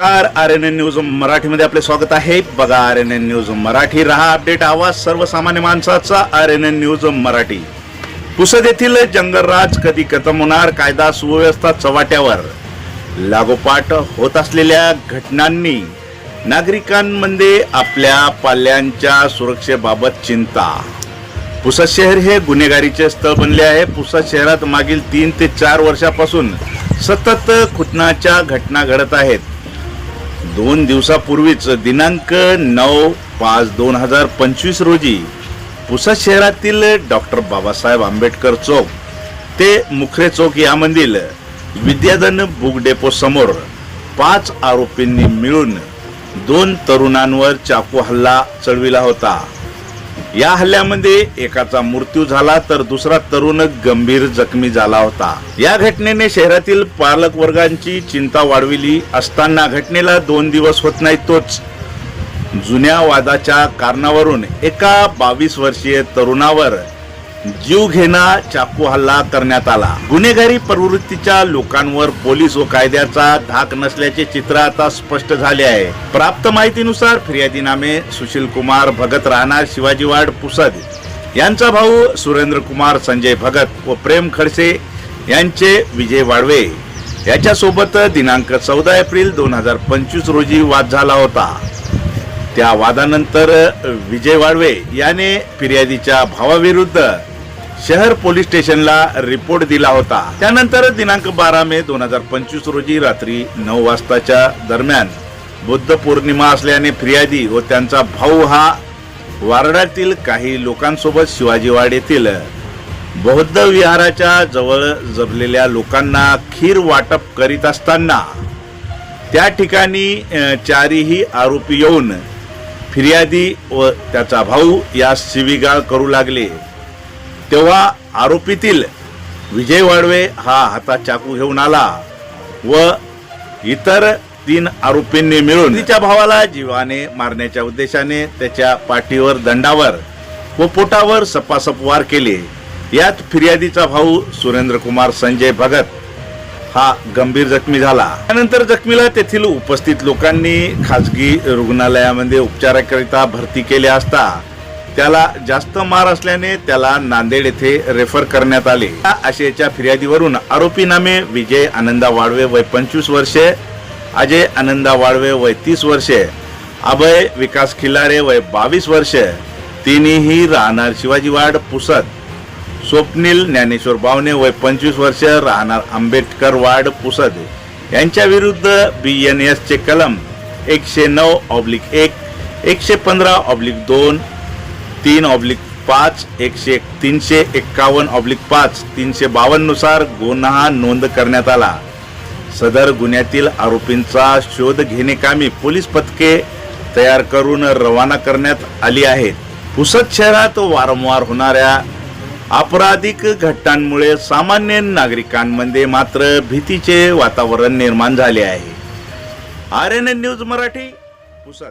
नमस्कार R N N news मराठीमध्ये आपले स्वागत आहे. बघा R N N news Marathi. रहा अपडेट आवाज सर्वसामान्य माणसाचा R N N news Marathi. Pusad येथील जंगलराज कधी खतम होणार? कायदा सुव्यवस्था चव्हाट्यावर लागोपाठ होत असलेल्या घटनांनी नागरिकांमध्ये आपल्या पाल्यांच्या सुरक्षेबाबत चिंता. पुसद शहर हे गुन्हेगारीचे स्थळ बनले आहे. पुसद शहरात मागील तीन ते चार वर्षापासून सतत खुतनाच्या घटना घडत आहेत. दोन दिवसापूर्वीच दिनांक नऊ पाच दोन हजार पंचवीस रोजी पुसद शहरातील डॉक्टर बाबासाहेब आंबेडकर चौक ते मुखरे चौक यामधील विद्याधन बुक डेपो समोर पाच आरोपींनी मिळून दोन तरुणांवर चाकू हल्ला चढविला होता. या हल्ल्यामध्ये एकाचा मृत्यू झाला तर दुसरा तरुण गंभीर जखमी झाला होता. या घटनेने शहरातील पालक वर्गांची चिंता वाढविली असताना घटनेला दोन दिवस होत नाही तोच. जुन्या वादाच्या कारणावरून एका बावीस वर्षीय तरुणावर जीव घेणा चाकू हल्ला करण्यात आला. गुन्हेगारी प्रवृत्तीच्या लोकांवर पोलीस व कायद्याचा धाक नसल्याचे चित्र आता स्पष्ट झाले आहे. प्राप्त माहितीनुसार फिर्यादीनामे सुशील कुमार भगत राहणार शिवाजीवाड पुसद. यांचा भाऊ सुरेंद्र कुमार संजय भगत व प्रेम खडसे यांचे विजय वाडवे याच्यासोबत दिनांक चौदा एप्रिल दोन हजार पंचवीस रोजी वाद झाला होता. त्या वादानंतर विजय वाडवे याने फिर्यादीच्या भावाविरुद्ध शहर पोलीस स्टेशनला रिपोर्ट दिला होता. त्यानंतर दिनांक बारा मे दोन हजार पंचवीस रोजी रात्री नऊ वाजताच्या दरम्यान बुद्ध पौर्णिमा असल्याने फिर्यादी व त्यांचा भाऊ हा वारडातील काही लोकांसोबत शिवाजीवाड येथील बौद्ध विहाराच्या जवळ जमलेल्या लोकांना खीर वाटप करीत असताना त्या ठिकाणी चारीही आरोपी येऊन फिर्यादी व त्याचा भाऊ या शिवीगाळ करू लागले. तेव्हा आरोपीतील विजय वाडवे हा हातात चाकू घेऊन आला व इतर तीन आरोपींनी मिळून तिच्या भावाला जीवाने मारण्याच्या उद्देशाने त्याच्या पाठीवर दंडावर व पोटावर सपासप वार केले. यात फिर्यादीचा भाऊ सुरेंद्र कुमार संजय भगत हा गंभीर जखमी झाला. त्यानंतर जखमीला तेथील उपस्थित लोकांनी खासगी रुग्णालयामध्ये उपचाराकरिता भरती केले असता त्याला जास्त मार असल्याने त्याला नांदेड येथे रेफर करण्यात आले. या आशयाच्या फिर्यादीवरून आरोपी नामे विजय आनंदा वाडवे वय पंचवीस वर्षे अजय आनंदा वाडवे वय तीस वर्षे अभय विकास खिलारे वय बावीस वर्षे तिन्हीही राहणार शिवाजीवाड पुसद. स्वप्नील ज्ञानेश्वर बावने वय पंचवीस वर्ष राहणार आंबेडकर वार्ड पुसद. यांच्या विरुद्ध बी एन एस चे कलम एकशे नऊ ऑब्लिक एक एकशे पंधरा ऑब्लिक दोन तीन ऑब्लिक पाच एकशे तीनशे एक्कावन्न ऑब्लिक पाच तीनशे बावन्ननुसार गुन्हा नोंद करण्यात आला. सदर गुन्ह्यातील आरोपींचा शोध घेणेकामी पोलीस पथके तयार करून रवाना करण्यात आली आहेत. पुसद शहरात वारंवार होणाऱ्या आपराधिक घटनांमुळे सामान्य नागरिकांमध्ये मात्र भीतीचे वातावरण निर्माण झाले आहे. R N N news Marathi Pusad.